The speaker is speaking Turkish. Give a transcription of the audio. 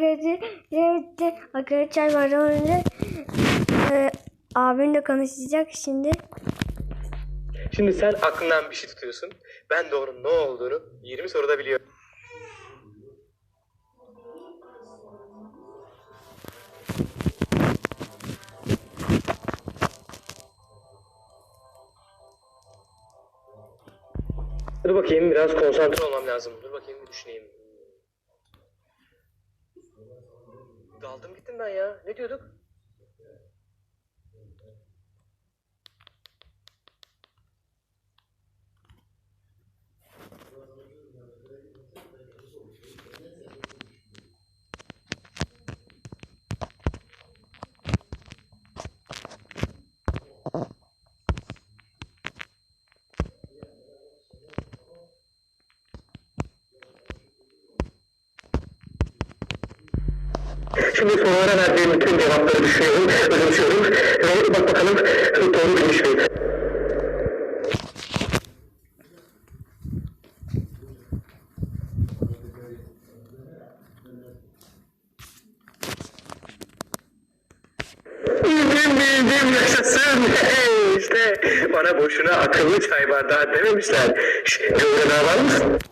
Arkadaşlar, arkadaşlar var önce e, abimle konuşacak şimdi. Şimdi sen aklından bir şey tutuyorsun. Ben onun ne olduğunu 20 soruda biliyorum. Dur bakayım biraz konsantre olmam lazım. Dur bakayım düşüneyim. Daldım gittim ben ya. Ne diyorduk? Şimdi sorulara verdiğim bütün cevapları düşünüyorum, özümsüyorum ve bak bakalım doğru bilmiş miyim? Bildim yaşasın. İşte bana boşuna akıllı çay bardağı dememişler. Şş, Görünen var mısın?